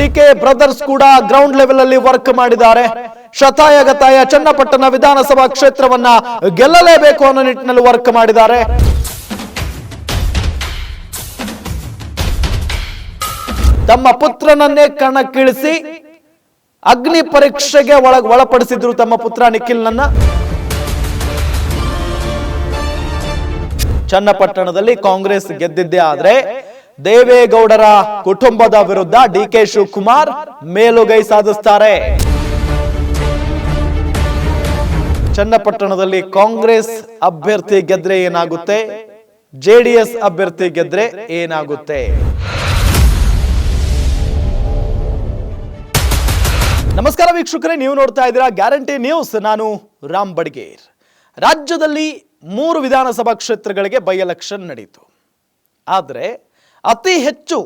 D K brothers ಕೂಡ ground level ಅಲ್ಲಿ work ಮಾಡಿದ್ದಾರೆ. ಶತಾಯ ಗತಾಯ ಚನ್ನಪಟ್ಟಣ ವಿಧಾನಸಭಾ ಕ್ಷೇತ್ರವನ್ನ ಗೆಲ್ಲಲೇಬೇಕು ಅನ್ನೋ ನಿಟ್ಟಿನಲ್ಲಿ ವರ್ಕ್ ಮಾಡಿದ್ದಾರೆ. ತಮ್ಮ ಪುತ್ರನನ್ನೇ ಕಣಕ್ಕಿಳಿಸಿ ಅಗ್ನಿ ಪರೀಕ್ಷೆಗೆ ಒಳ ಒಳಪಡಿಸಿದ್ರು ತಮ್ಮ ಪುತ್ರ ನಿಖಿಲ್ನನ್ನ. ಚನ್ನಪಟ್ಟಣದಲ್ಲಿ ಕಾಂಗ್ರೆಸ್ ಗೆದ್ದಿದ್ದೇ ಆದ್ರೆ ದೇವೇಗೌಡರ ಕುಟುಂಬದ ವಿರುದ್ಧ ಡಿ ಕೆ ಶಿವಕುಮಾರ್ ಮೇಲುಗೈ ಸಾಧಿಸ್ತಾರೆ. ಚನ್ನಪಟ್ಟಣದಲ್ಲಿ ಕಾಂಗ್ರೆಸ್ ಅಭ್ಯರ್ಥಿ ಗೆದ್ರೆ ಏನಾಗುತ್ತೆ? ಜೆಡಿಎಸ್ ಅಭ್ಯರ್ಥಿ ಗೆದ್ರೆ ಏನಾಗುತ್ತೆ? ನಮಸ್ಕಾರ ವೀಕ್ಷಕರೇ, ನೀವು ನೋಡ್ತಾ ಇದ್ದೀರಾ ಗ್ಯಾರಂಟಿ ನ್ಯೂಸ್. ನಾನು ರಾಮ್ ಬಡ್ಗೇರ್. ರಾಜ್ಯದಲ್ಲಿ ಮೂರು ವಿಧಾನಸಭಾ ಕ್ಷೇತ್ರಗಳಿಗೆ ಬೈ ಎಲೆಕ್ಷನ್ ನಡೆಯಿತು ಆದರೆ ಅತಿ ಹೆಚ್ಚು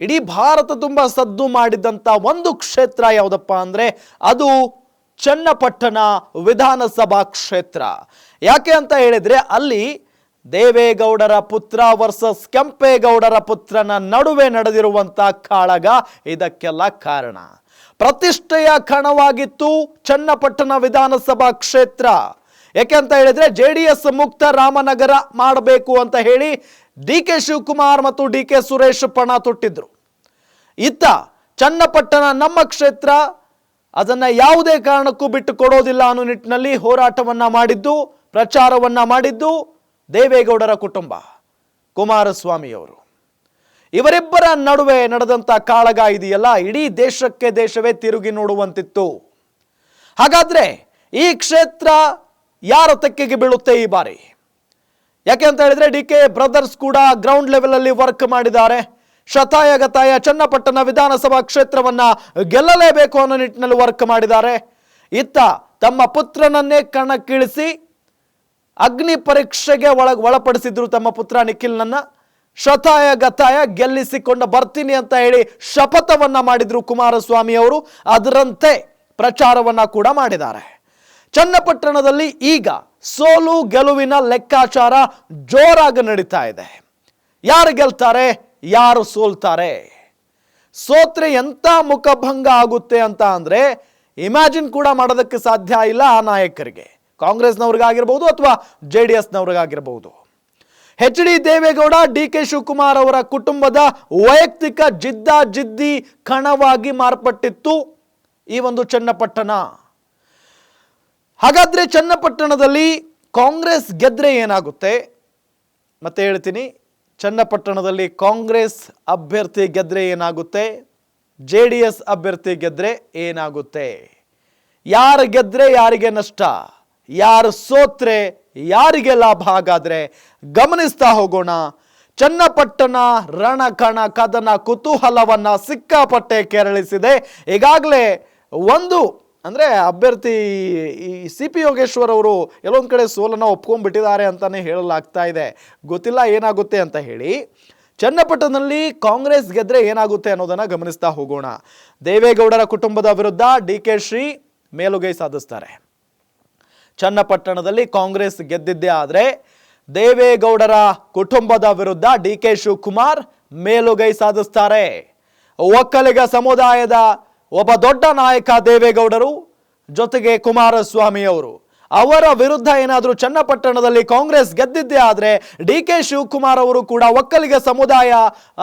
ಇಡೀ ಭಾರತ ತುಂಬ ಸದ್ದು ಮಾಡಿದಂಥ ಒಂದು ಕ್ಷೇತ್ರ ಯಾವುದಪ್ಪ ಅಂದರೆ ಅದು ಚನ್ನಪಟ್ಟಣ ವಿಧಾನಸಭಾ ಕ್ಷೇತ್ರ. ಯಾಕೆ ಅಂತ ಹೇಳಿದರೆ ಅಲ್ಲಿ ದೇವೇಗೌಡರ ಪುತ್ರ ವರ್ಸಸ್ ಕೆಂಪೇಗೌಡರ ಪುತ್ರನ ನಡುವೆ ನಡೆದಿರುವಂಥ ಕಾಳಗ ಇದಕ್ಕೆಲ್ಲ ಕಾರಣ. ಪ್ರತಿಷ್ಠೆಯ ಕಣವಾಗಿತ್ತು ಚನ್ನಪಟ್ಟಣ ವಿಧಾನಸಭಾ ಕ್ಷೇತ್ರ. ಯಾಕೆ ಅಂತ ಹೇಳಿದ್ರೆ ಜೆ ಡಿ ಎಸ್ ಮುಕ್ತ ರಾಮನಗರ ಮಾಡಬೇಕು ಅಂತ ಹೇಳಿ ಡಿ ಕೆ ಶಿವಕುಮಾರ್ ಮತ್ತು ಡಿ ಕೆ ಸುರೇಶ್ ಪಣ ತೊಟ್ಟಿದ್ರು. ಇತ್ತ ಚನ್ನಪಟ್ಟಣ ನಮ್ಮ ಕ್ಷೇತ್ರ ಅದನ್ನ ಯಾವುದೇ ಕಾರಣಕ್ಕೂ ಬಿಟ್ಟು ಕೊಡೋದಿಲ್ಲ ಅನ್ನೋ ನಿಟ್ಟಿನಲ್ಲಿ ಹೋರಾಟವನ್ನ ಮಾಡಿದ್ದು, ಪ್ರಚಾರವನ್ನ ಮಾಡಿದ್ದು ದೇವೇಗೌಡರ ಕುಟುಂಬ, ಕುಮಾರಸ್ವಾಮಿಯವರು. ಇವರಿಬ್ಬರ ನಡುವೆ ನಡೆದಂತ ಕಾಳಗ ಇದೆಯಲ್ಲ, ಇಡೀ ದೇಶಕ್ಕೆ ದೇಶವೇ ತಿರುಗಿ ನೋಡುವಂತಿತ್ತು. ಹಾಗಾದ್ರೆ ಈ ಕ್ಷೇತ್ರ ಯಾರ ತೆಕ್ಕೆಗೆ ಬೀಳುತ್ತೆ ಈ ಬಾರಿ? ಯಾಕೆ ಅಂತ ಹೇಳಿದ್ರೆ ಡಿ ಕೆ ಬ್ರದರ್ಸ್ ಕೂಡ ಗ್ರೌಂಡ್ ಲೆವೆಲ್ ಅಲ್ಲಿ ವರ್ಕ್ ಮಾಡಿದ್ದಾರೆ. ಶತಾಯ ಗತಾಯ ಚನ್ನಪಟ್ಟಣ ವಿಧಾನಸಭಾ ಕ್ಷೇತ್ರವನ್ನ ಗೆಲ್ಲಲೇಬೇಕು ಅನ್ನೋ ನಿಟ್ಟಿನಲ್ಲಿ ವರ್ಕ್ ಮಾಡಿದ್ದಾರೆ. ಇತ್ತ ತಮ್ಮ ಪುತ್ರನನ್ನೇ ಕಣಕ್ಕಿಳಿಸಿ ಅಗ್ನಿ ಪರೀಕ್ಷೆಗೆ ಒಳಗೆ, ಒಳಪಡಿಸಿದ್ರು ತಮ್ಮ ಪುತ್ರ ನಿಖಿಲ್ನನ್ನ. ಶತಾಯ ಗತಾಯ ಗೆಲ್ಲಿಸಿಕೊಂಡು ಬರ್ತೀನಿ ಅಂತ ಹೇಳಿ ಶಪಥವನ್ನ ಮಾಡಿದ್ರು ಕುಮಾರಸ್ವಾಮಿ ಅವರು. ಅದರಂತೆ ಪ್ರಚಾರವನ್ನ ಕೂಡ ಮಾಡಿದ್ದಾರೆ. ಚನ್ನಪಟ್ಟಣದಲ್ಲಿ ಈಗ ಸೋಲು ಗೆಲುವಿನ ಲೆಕ್ಕಾಚಾರ ಜೋರಾಗಿ ನಡೀತಾ ಇದೆ. ಯಾರು ಗೆಲ್ತಾರೆ? ಯಾರು ಸೋಲ್ತಾರೆ? ಸೋತ್ರೆ ಎಂಥ ಮುಖಭಂಗ ಆಗುತ್ತೆ ಅಂತ ಅಂದರೆ ಇಮ್ಯಾಜಿನ್ ಕೂಡ ಮಾಡೋದಕ್ಕೆ ಸಾಧ್ಯ ಇಲ್ಲ ಆ ನಾಯಕರಿಗೆ. ಕಾಂಗ್ರೆಸ್ನವ್ರಿಗಾಗಿರ್ಬೋದು ಅಥವಾ J D ಎಸ್ನವ್ರಿಗಾಗಿರ್ಬೋದು. H D Devegowda, D K Shivakumar ಅವರ ಕುಟುಂಬದ ವೈಯಕ್ತಿಕ ಜಿದ್ದ ಜಿದ್ದಿ ಕಣವಾಗಿ ಮಾರ್ಪಟ್ಟಿತ್ತು ಈ ಒಂದು ಚನ್ನಪಟ್ಟಣ. ಹಾಗಾದ್ರೆ ಚನ್ನಪಟ್ಟಣದಲ್ಲಿ ಕಾಂಗ್ರೆಸ್ ಗೆದ್ರೆ ಏನಾಗುತ್ತೆ? ಮತ್ತೆ ಹೇಳ್ತೀನಿ, ಚನ್ನಪಟ್ಟಣದಲ್ಲಿ ಕಾಂಗ್ರೆಸ್ ಅಭ್ಯರ್ಥಿ ಗೆದ್ರೆ ಏನಾಗುತ್ತೆ? ಜೆ ಡಿ ಎಸ್ ಅಭ್ಯರ್ಥಿ ಗೆದ್ರೆ ಏನಾಗುತ್ತೆ? ಯಾರು ಗೆದ್ರೆ ಯಾರಿಗೆ ನಷ್ಟ? ಯಾರು ಸೋತ್ರೆ ಯಾರಿಗೆ ಲಾಭ? ಹಾಗಾದರೆ ಗಮನಿಸ್ತಾ ಹೋಗೋಣ. ಚನ್ನಪಟ್ಟಣ ರಣಕಣ ಕದನ ಕುತೂಹಲವನ್ನು ಸಿಕ್ಕಾಪಟ್ಟೆ ಕೆರಳಿಸಿದೆ. ಈಗಾಗಲೇ ಒಂದು ಅಂದ್ರೆ ಅಭ್ಯರ್ಥಿ ಈ ಸಿ ಪಿ ಯೋಗೇಶ್ವರ್ ಅವರು ಎಲ್ಲೊಂದು ಕಡೆ ಸೋಲನ್ನು ಒಪ್ಕೊಂಡ್ಬಿಟ್ಟಿದ್ದಾರೆ ಅಂತಲೇ ಹೇಳಲಾಗ್ತಾ ಇದೆ. ಗೊತ್ತಿಲ್ಲ ಏನಾಗುತ್ತೆ ಅಂತ ಹೇಳಿ ಚನ್ನಪಟ್ಟಣದಲ್ಲಿ ಕಾಂಗ್ರೆಸ್ ಗೆದ್ರೆ ಏನಾಗುತ್ತೆ ಅನ್ನೋದನ್ನು ಗಮನಿಸ್ತಾ ಹೋಗೋಣ. ದೇವೇಗೌಡರ ಕುಟುಂಬದ ವಿರುದ್ಧ ಡಿ ಕೆ ಶ್ರೀ ಮೇಲುಗೈ ಸಾಧಿಸ್ತಾರೆ. ಚನ್ನಪಟ್ಟಣದಲ್ಲಿ ಕಾಂಗ್ರೆಸ್ ಗೆದ್ದಿದ್ದೇ ಆದರೆ ದೇವೇಗೌಡರ ಕುಟುಂಬದ ವಿರುದ್ಧ ಡಿ ಕೆ ಶಿವಕುಮಾರ್ ಮೇಲುಗೈ ಸಾಧಿಸ್ತಾರೆ. ಒಕ್ಕಲಿಗ ಸಮುದಾಯದ ಒಬ್ಬ ದೊಡ್ಡ ನಾಯಕ ದೇವೇಗೌಡರು ಜೊತೆಗೆ ಕುಮಾರಸ್ವಾಮಿ ಅವರು ಅವರ ವಿರುದ್ಧ ಏನಾದರೂ ಚನ್ನಪಟ್ಟಣದಲ್ಲಿ ಕಾಂಗ್ರೆಸ್ ಗೆದ್ದಿದ್ದೇ ಆದರೆ ಡಿ ಕೆ ಶಿವಕುಮಾರ್ ಅವರು ಕೂಡ ಒಕ್ಕಲಿಗ ಸಮುದಾಯ,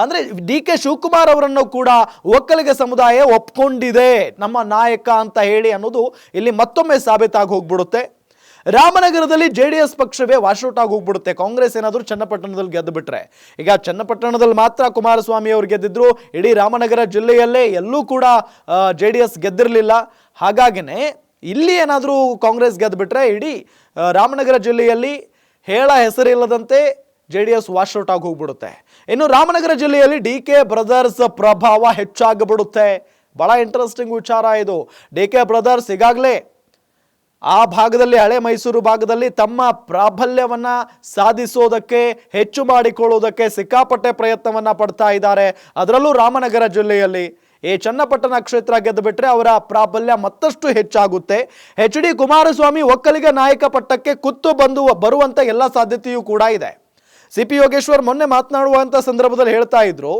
ಅಂದರೆ ಡಿ ಕೆ ಶಿವಕುಮಾರ್ ಅವರನ್ನು ಕೂಡ ಒಕ್ಕಲಿಗ ಸಮುದಾಯ ಒಪ್ಕೊಂಡಿದೆ ನಮ್ಮ ನಾಯಕ ಅಂತ ಹೇಳಿ ಅನ್ನೋದು ಇಲ್ಲಿ ಮತ್ತೊಮ್ಮೆ ಸಾಬೀತಾಗಿ ಹೋಗ್ಬಿಡುತ್ತೆ. ರಾಮನಗರದಲ್ಲಿ ಜೆ ಡಿ ಎಸ್ ಪಕ್ಷವೇ ವಾಶೌಟ್ ಆಗಿ ಹೋಗ್ಬಿಡುತ್ತೆ. ಕಾಂಗ್ರೆಸ್ ಏನಾದರೂ ಚನ್ನಪಟ್ಟಣದಲ್ಲಿ ಗೆದ್ದು ಬಿಟ್ರೆ. ಈಗ ಚನ್ನಪಟ್ಟಣದಲ್ಲಿ ಮಾತ್ರ ಕುಮಾರಸ್ವಾಮಿ ಅವರು ಗೆದ್ದಿದ್ರು. ಇಡೀ ರಾಮನಗರ ಜಿಲ್ಲೆಯಲ್ಲೇ ಎಲ್ಲೂ ಕೂಡ ಜೆ ಡಿ ಎಸ್ ಗೆದ್ದಿರಲಿಲ್ಲ. ಹಾಗಾಗಿನೇ ಇಲ್ಲಿ ಏನಾದರೂ ಕಾಂಗ್ರೆಸ್ ಗೆದ್ದು ಬಿಟ್ರೆ ಇಡೀ ರಾಮನಗರ ಜಿಲ್ಲೆಯಲ್ಲಿ ಹೇಳ ಹೆಸರಿಲ್ಲದಂತೆ ಜೆ ಡಿ ಎಸ್ ವಾಶೌಟ್ ಆಗಿ ಹೋಗ್ಬಿಡುತ್ತೆ. ಇನ್ನು ರಾಮನಗರ ಜಿಲ್ಲೆಯಲ್ಲಿ ಡಿ ಕೆ ಬ್ರದರ್ಸ್ ಪ್ರಭಾವ ಹೆಚ್ಚಾಗಿಬಿಡುತ್ತೆ. ಬಹಳ ಇಂಟ್ರೆಸ್ಟಿಂಗ್ ವಿಚಾರ ಇದು. ಡಿ ಕೆ ಬ್ರದರ್ಸ್ ಈಗಾಗಲೇ ಆ ಭಾಗದಲ್ಲಿ ಹಳೆ ಮೈಸೂರು ಭಾಗದಲ್ಲಿ ತಮ್ಮ ಪ್ರಾಬಲ್ಯವನ್ನ ಸಾಧಿಸೋದಕ್ಕೆ, ಹೆಚ್ಚು ಮಾಡಿಕೊಳ್ಳುವುದಕ್ಕೆ ಸಿಕ್ಕಾಪಟ್ಟೆ ಪ್ರಯತ್ನವನ್ನ ಪಡ್ತಾ ಇದ್ದಾರೆ. ಅದರಲ್ಲೂ ರಾಮನಗರ ಜಿಲ್ಲೆಯಲ್ಲಿ ಈ ಚನ್ನಪಟ್ಟಣ ಕ್ಷೇತ್ರ ಗೆದ್ದು ಬಿಟ್ರೆ ಅವರ ಪ್ರಾಬಲ್ಯ ಮತ್ತಷ್ಟು ಹೆಚ್ಚಾಗುತ್ತೆ. ಎಚ್ ಡಿ ಕುಮಾರಸ್ವಾಮಿ ಒಕ್ಕಲಿಗ ನಾಯಕ ಪಟ್ಟಕ್ಕೆ ಕುತ್ತು ಬಂದು ಬರುವಂತ ಎಲ್ಲ ಸಾಧ್ಯತೆಯೂ ಕೂಡ ಇದೆ. ಸಿ ಪಿ ಯೋಗೇಶ್ವರ್ ಮೊನ್ನೆ ಮಾತನಾಡುವಂಥ ಸಂದರ್ಭದಲ್ಲಿ ಹೇಳ್ತಾ ಇದ್ರು,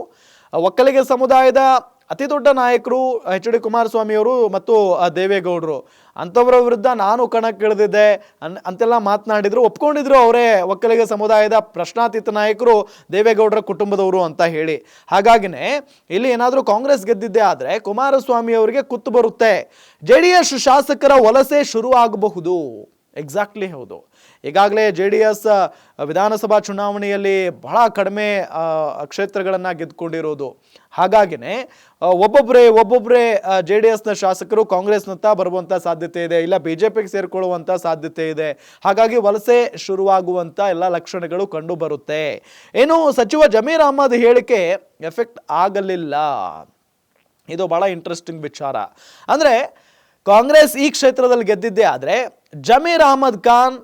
ಒಕ್ಕಲಿಗ ಸಮುದಾಯದ ಅತಿ ದೊಡ್ಡ ನಾಯಕರು ಎಚ್ ಡಿ ಕುಮಾರಸ್ವಾಮಿಯವರು ಮತ್ತು ದೇವೇಗೌಡರು. ಅಂಥವರ ವಿರುದ್ಧ ನಾನು ಕಣಕ್ಕಿಳಿದಿದ್ದೆ ಅನ್, ಅಂತೆಲ್ಲ ಮಾತನಾಡಿದ್ರು. ಒಪ್ಕೊಂಡಿದ್ರು ಅವರೇ ಒಕ್ಕಲಿಗ ಸಮುದಾಯದ ಪ್ರಶ್ನಾತೀತ ನಾಯಕರು ದೇವೇಗೌಡರ ಕುಟುಂಬದವರು ಅಂತ ಹೇಳಿ. ಹಾಗಾಗಿನೇ ಇಲ್ಲಿ ಏನಾದರೂ ಕಾಂಗ್ರೆಸ್ ಗೆದ್ದಿದ್ದೆ ಆದರೆ ಕುಮಾರಸ್ವಾಮಿ ಅವರಿಗೆ ಕುತ್ತು ಬರುತ್ತೆ. ಜೆ ಡಿ ಶಾಸಕರ ವಲಸೆ ಶುರು ಆಗಬಹುದು ಎಕ್ಸಾಕ್ಟ್ಲಿ ಹೌದು. ಈಗಾಗಲೇ ಜೆ ಡಿ ಎಸ್ ವಿಧಾನಸಭಾ ಚುನಾವಣೆಯಲ್ಲಿ ಬಹಳ ಕಡಿಮೆ ಕ್ಷೇತ್ರಗಳನ್ನು ಗೆದ್ದುಕೊಂಡಿರೋದು ಹಾಗಾಗಿನೇ ಒಬ್ಬೊಬ್ಬರೇ ಒಬ್ಬೊಬ್ಬರೇ ಜೆ ಡಿ ಎಸ್ನ ಶಾಸಕರು ಕಾಂಗ್ರೆಸ್ನತ್ತ ಬರುವಂಥ ಸಾಧ್ಯತೆ ಇದೆ, ಇಲ್ಲ ಬಿ ಜೆ ಪಿಗೆ ಸೇರಿಕೊಳ್ಳುವಂಥ ಸಾಧ್ಯತೆ ಇದೆ. ಹಾಗಾಗಿ ವಲಸೆ ಶುರುವಾಗುವಂಥ ಎಲ್ಲ ಲಕ್ಷಣಗಳು ಕಂಡು ಬರುತ್ತೆ. ಏನು ಸಚಿವ ಜಮೀರ್ ಅಹಮದ್ ಹೇಳಿಕೆ ಎಫೆಕ್ಟ್ ಆಗಲಿಲ್ಲ. ಇದು ಬಹಳ ಇಂಟ್ರೆಸ್ಟಿಂಗ್ ವಿಚಾರ. ಅಂದರೆ ಕಾಂಗ್ರೆಸ್ ಈ ಕ್ಷೇತ್ರದಲ್ಲಿ ಗೆದ್ದಿದ್ದೇ ಆದರೆ ಜಮೀರ್ ಅಹಮದ್ ಖಾನ್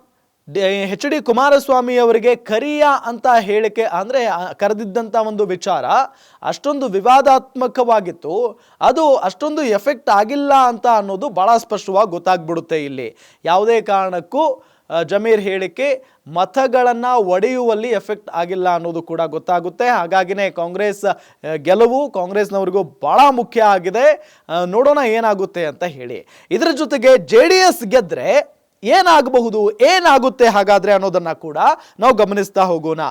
ಎಚ್ ಡಿ ಕುಮಾರಸ್ವಾಮಿ ಅವರಿಗೆ ಕರಿಯ ಅಂತ ಹೇಳಿಕೆ, ಅಂದರೆ ಕರೆದಿದ್ದಂಥ ಒಂದು ವಿಚಾರ ಅಷ್ಟೊಂದು ವಿವಾದಾತ್ಮಕವಾಗಿತ್ತು. ಅದು ಅಷ್ಟೊಂದು ಎಫೆಕ್ಟ್ ಆಗಿಲ್ಲ ಅಂತ ಅನ್ನೋದು ಭಾಳ ಸ್ಪಷ್ಟವಾಗಿ ಗೊತ್ತಾಗ್ಬಿಡುತ್ತೆ ಇಲ್ಲಿ. ಯಾವುದೇ ಕಾರಣಕ್ಕೂ ಜಮೀರ್ ಹೇಳಿಕೆ ಮತಗಳನ್ನು ಒಡೆಯುವಲ್ಲಿ ಎಫೆಕ್ಟ್ ಆಗಿಲ್ಲ ಅನ್ನೋದು ಕೂಡ ಗೊತ್ತಾಗುತ್ತೆ. ಹಾಗಾಗಿನೇ ಕಾಂಗ್ರೆಸ್ ಗೆಲುವು ಕಾಂಗ್ರೆಸ್ನವ್ರಿಗೂ ಭಾಳ ಮುಖ್ಯ ಆಗಿದೆ. ನೋಡೋಣ ಏನಾಗುತ್ತೆ ಅಂತ ಹೇಳಿ. ಇದರ ಜೊತೆಗೆ ಜೆ ಡಿ ಎಸ್ ಗೆದ್ರೆ ಏನಾಗಬಹುದು, ಏನಾಗುತ್ತೆ ಹಾಗಾದರೆ ಅನ್ನೋದನ್ನು ಕೂಡ ನಾವು ಗಮನಿಸ್ತಾ ಹೋಗೋಣ.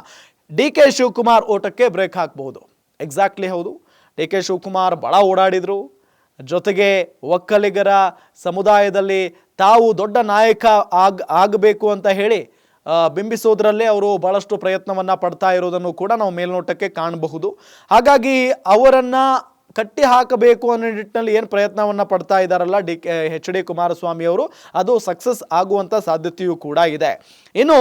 ಡಿ ಕೆ ಶಿವಕುಮಾರ್ ಓಟಕ್ಕೆ ಬ್ರೇಕ್ ಹಾಕಬಹುದು. ಎಕ್ಸಾಕ್ಟ್ಲಿ ಹೌದು. ಡಿ ಕೆ ಶಿವಕುಮಾರ್ ಬಹಳ ಓಡಾಡಿದರು. ಜೊತೆಗೆ ಒಕ್ಕಲಿಗರ ಸಮುದಾಯದಲ್ಲಿ ತಾವು ದೊಡ್ಡ ನಾಯಕ ಆಗ, ಆಗಬೇಕು ಅಂತ ಹೇಳಿ ಬಿಂಬಿಸೋದ್ರಲ್ಲೇ ಅವರು ಬಹಳಷ್ಟು ಪ್ರಯತ್ನವನ್ನು ಪಡ್ತಾ ಇರೋದನ್ನು ಕೂಡ ನಾವು ಮೇಲ್ನೋಟಕ್ಕೆ ಕಾಣಬಹುದು. ಹಾಗಾಗಿ ಅವರನ್ನ ಕಟ್ಟಿ ಹಾಕಬೇಕು ಅನ್ನೋ ನಿಟ್ಟಿನಲ್ಲಿ ಏನು ಪ್ರಯತ್ನವನ್ನು ಪಡ್ತಾ ಇದ್ದಾರಲ್ಲ D K, H D Kumaraswamy ಅವರು, ಅದು ಸಕ್ಸಸ್ ಆಗುವಂಥ ಸಾಧ್ಯತೆಯೂ ಕೂಡ ಇದೆ. ಇನ್ನು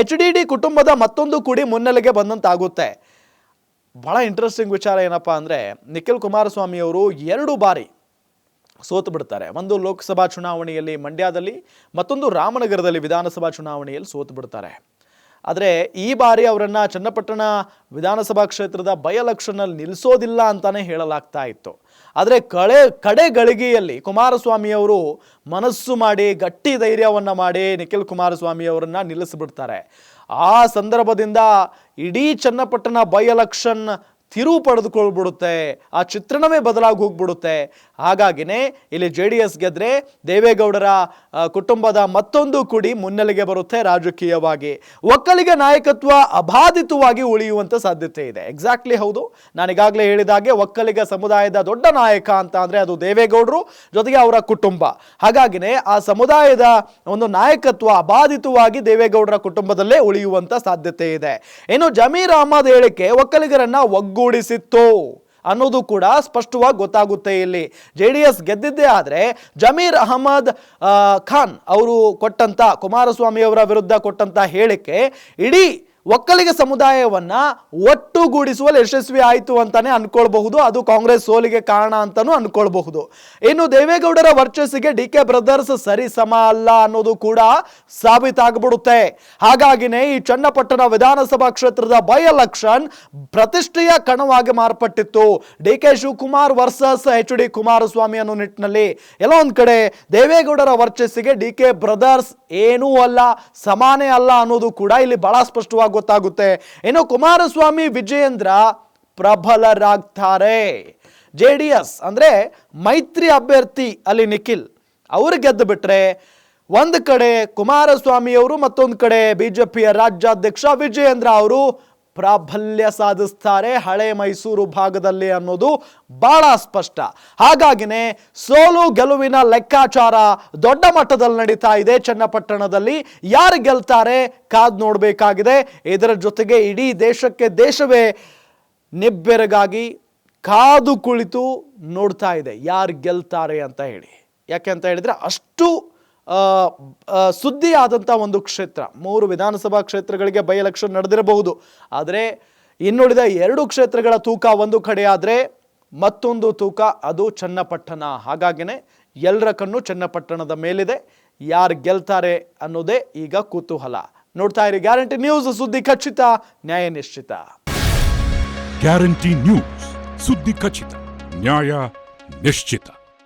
ಎಚ್ ಡಿ ಡಿ ಕುಟುಂಬದ ಮತ್ತೊಂದು ಕುಡಿ ಮುನ್ನೆಲೆಗೆ ಬಂದಂತಾಗುತ್ತೆ. ಭಾಳ ಇಂಟ್ರೆಸ್ಟಿಂಗ್ ವಿಚಾರ ಏನಪ್ಪಾ ಅಂದರೆ, ನಿಖಿಲ್ ಕುಮಾರಸ್ವಾಮಿ ಅವರು ಎರಡು ಬಾರಿ ಸೋತು ಬಿಡ್ತಾರೆ. ಒಂದು ಲೋಕಸಭಾ ಚುನಾವಣೆಯಲ್ಲಿ ಮಂಡ್ಯದಲ್ಲಿ, ಮತ್ತೊಂದು ರಾಮನಗರದಲ್ಲಿ ವಿಧಾನಸಭಾ ಚುನಾವಣೆಯಲ್ಲಿ ಸೋತು ಬಿಡ್ತಾರೆ. ಆದರೆ ಈ ಬಾರಿ ಅವರನ್ನು ಚನ್ನಪಟ್ಟಣ ವಿಧಾನಸಭಾ ಕ್ಷೇತ್ರದ ಬೈ ನಿಲ್ಲಿಸೋದಿಲ್ಲ ಅಂತಲೇ ಹೇಳಲಾಗ್ತಾ ಇತ್ತು. ಆದರೆ ಕಳೆ, ಕಡೆ ಗಳಿಗೆಯಲ್ಲಿ ಕುಮಾರಸ್ವಾಮಿ ಅವರು ಮನಸ್ಸು ಮಾಡಿ, ಗಟ್ಟಿ ಧೈರ್ಯವನ್ನು ಮಾಡಿ ನಿಖಿಲ್ ಕುಮಾರಸ್ವಾಮಿ ಅವರನ್ನು ನಿಲ್ಲಿಸಿಬಿಡ್ತಾರೆ. ಆ ಸಂದರ್ಭದಿಂದ ಇಡೀ ಚನ್ನಪಟ್ಟಣ ಬೈ ಎಲೆಕ್ಷನ್ ತಿರುವು ಪಡೆದುಕೊಳ್ಬಿಡುತ್ತೆ. ಆ ಚಿತ್ರಣವೇ ಬದಲಾಗಿ ಹೋಗ್ಬಿಡುತ್ತೆ. ಹಾಗಾಗಿನೇ ಇಲ್ಲಿ ಜೆ ಡಿ ಎಸ್ ಗೆದ್ರೆ ದೇವೇಗೌಡರ ಕುಟುಂಬದ ಮತ್ತೊಂದು ಕುಡಿ ಮುನ್ನೆಲೆಗೆ ಬರುತ್ತೆ ರಾಜಕೀಯವಾಗಿ. ಒಕ್ಕಲಿಗ ನಾಯಕತ್ವ ಅಬಾಧಿತವಾಗಿ ಉಳಿಯುವಂತ ಸಾಧ್ಯತೆ ಇದೆ. ಎಕ್ಸಾಕ್ಟ್ಲಿ ಹೌದು. ನಾನೀಗಾಗಲೇ ಹೇಳಿದಾಗೆ ಒಕ್ಕಲಿಗ ಸಮುದಾಯದ ದೊಡ್ಡ ನಾಯಕ ಅಂತ ಅಂದರೆ ಅದು ದೇವೇಗೌಡರು, ಜೊತೆಗೆ ಅವರ ಕುಟುಂಬ. ಹಾಗಾಗಿನೇ ಆ ಸಮುದಾಯದ ಒಂದು ನಾಯಕತ್ವ ಅಬಾಧಿತವಾಗಿ ದೇವೇಗೌಡರ ಕುಟುಂಬದಲ್ಲೇ ಉಳಿಯುವಂತ ಸಾಧ್ಯತೆ ಇದೆ. ಇನ್ನು ಜಮೀರ್ ಅಹಮದ್ ಹೇಳಿಕೆ ಒಕ್ಕಲಿಗರನ್ನ ಒಗ್ಗೂಡಿಸಿತ್ತು. ಅನ್ನೋದು ಕೂಡ ಸ್ಪಷ್ಟವಾಗಿ ಗೊತ್ತಾಗುತ್ತೆ ಇಲ್ಲಿ. ಜೆ ಡಿ ಎಸ್ ಗೆದ್ದಿದ್ದೇ ಆದರೆ ಜಮೀರ್ ಅಹಮದ್ ಖಾನ್ ಅವರು ಕೊಟ್ಟಂತ ಕುಮಾರಸ್ವಾಮಿ ಅವರ ವಿರುದ್ಧ ಕೊಟ್ಟಂತ ಹೇಳಿಕೆ ಇಡೀ ಒಕ್ಕಲಿಗ ಸಮುದಾಯವನ್ನ ಒಟ್ಟುಗೂಡಿಸುವಲ್ಲಿ ಯಶಸ್ವಿ ಆಯಿತು ಅಂತಾನೆ ಅನ್ಕೊಳ್ಬಹುದು. ಅದು ಕಾಂಗ್ರೆಸ್ ಸೋಲಿಗೆ ಕಾರಣ ಅಂತಾನೂ ಅನ್ಕೊಳ್ಬಹುದು. ಇನ್ನು ದೇವೇಗೌಡರ ವರ್ಚಸ್ಸಿಗೆ ಡಿ ಕೆ ಬ್ರದರ್ಸ್ ಸರಿ ಸಮ ಅಲ್ಲ ಅನ್ನೋದು ಕೂಡ ಸಾಬೀತಾಗ್ಬಿಡುತ್ತೆ. ಹಾಗಾಗಿನೇ ಈ ಚನ್ನಪಟ್ಟಣ ವಿಧಾನಸಭಾ ಕ್ಷೇತ್ರದ ಬೈ ಎಲೆಕ್ಷನ್ ಪ್ರತಿಷ್ಠೆಯ ಕಣವಾಗಿ ಮಾರ್ಪಟ್ಟಿತ್ತು. D K Shivakumar versus H D Kumaraswamy ಅನ್ನೋ ನಿಟ್ಟಿನಲ್ಲಿ ಎಲ್ಲ ಒಂದ್ ಕಡೆ ದೇವೇಗೌಡರ ವರ್ಚಸ್ಸಿಗೆ ಡಿ ಕೆ ಬ್ರದರ್ಸ್ ಏನೂ ಅಲ್ಲ, ಸಮಾನೇ ಅಲ್ಲ ಅನ್ನೋದು ಕೂಡ ಇಲ್ಲಿ ಬಹಳ ಸ್ಪಷ್ಟವಾಗಿ ಗೊತ್ತಾಗುತ್ತೆ. ಏನು ಕುಮಾರಸ್ವಾಮಿ ವಿಜಯೇಂದ್ರ ಪ್ರಬಲರಾಗ್ತಾರೆ. ಜೆ ಡಿ ಎಸ್ ಅಂದ್ರೆ ಮೈತ್ರಿ ಅಭ್ಯರ್ಥಿ ಅಲ್ಲಿ ನಿಖಿಲ್. ಅವರು ಗೆದ್ದು ಬಿಟ್ರೆ ಒಂದು ಕಡೆ ಕುಮಾರಸ್ವಾಮಿ ಅವರು ಮತ್ತೊಂದು ಕಡೆ ಬಿಜೆಪಿಯ ರಾಜ್ಯಾಧ್ಯಕ್ಷ ವಿಜಯೇಂದ್ರ ಅವರು ಪ್ರಾಬಲ್ಯ ಸಾಧಿಸ್ತಾರೆ ಹಳೆ ಮೈಸೂರು ಭಾಗದಲ್ಲಿ ಅನ್ನೋದು ಬಹಳ ಸ್ಪಷ್ಟ. ಹಾಗಾಗಿನೇ ಸೋಲು ಗೆಲುವಿನ ಲೆಕ್ಕಾಚಾರ ದೊಡ್ಡ ಮಟ್ಟದಲ್ಲಿ ನಡೀತಾ ಇದೆ ಚನ್ನಪಟ್ಟಣದಲ್ಲಿ. ಯಾರು ಗೆಲ್ತಾರೆ ಕಾದ್ ನೋಡಬೇಕಾಗಿದೆ. ಇದರ ಜೊತೆಗೆ ಇಡೀ ದೇಶಕ್ಕೆ ದೇಶವೇ ನಿಬ್ಬೆರಗಾಗಿ ಕಾದು ಕುಳಿತು ನೋಡ್ತಾ ಇದೆ. ಯಾರು ಗೆಲ್ತಾರೆ ಅಂತ ಹೇಳಿ. ಯಾಕೆ ಅಂತ ಹೇಳಿದರೆ ಅಷ್ಟು ಆ, ಆ, ಸುದ್ದಿ ಆದಂಥ ಒಂದು ಕ್ಷೇತ್ರ. ಮೂರು ವಿಧಾನಸಭಾ ಕ್ಷೇತ್ರಗಳಿಗೆ ಬೈ ಎಲೆಕ್ಷನ್ ನಡೆದಿರಬಹುದು. ಆದರೆ ಇನ್ನುಳಿದ ಎರಡು ಕ್ಷೇತ್ರಗಳ ತೂಕ ಒಂದು ಕಡೆ ಆದರೆ ಮತ್ತೊಂದು ತೂಕ ಅದು ಚನ್ನಪಟ್ಟಣ. ಹಾಗಾಗಿನೇ ಎಲ್ಲರ ಕಣ್ಣು ಚನ್ನಪಟ್ಟಣದ ಮೇಲಿದೆ. ಯಾರು ಗೆಲ್ತಾರೆ ಅನ್ನೋದೇ ಈಗ ಕುತೂಹಲ. ನೋಡ್ತಾ ಇರಿ ಗ್ಯಾರಂಟಿ ನ್ಯೂಸ್ ಸುದ್ದಿ ಖಚಿತ ನ್ಯಾಯ ನಿಶ್ಚಿತ. ಗ್ಯಾರಂಟಿ ನ್ಯೂಸ್ ಸುದ್ದಿ ಖಚಿತ ನ್ಯಾಯ ನಿಶ್ಚಿತ.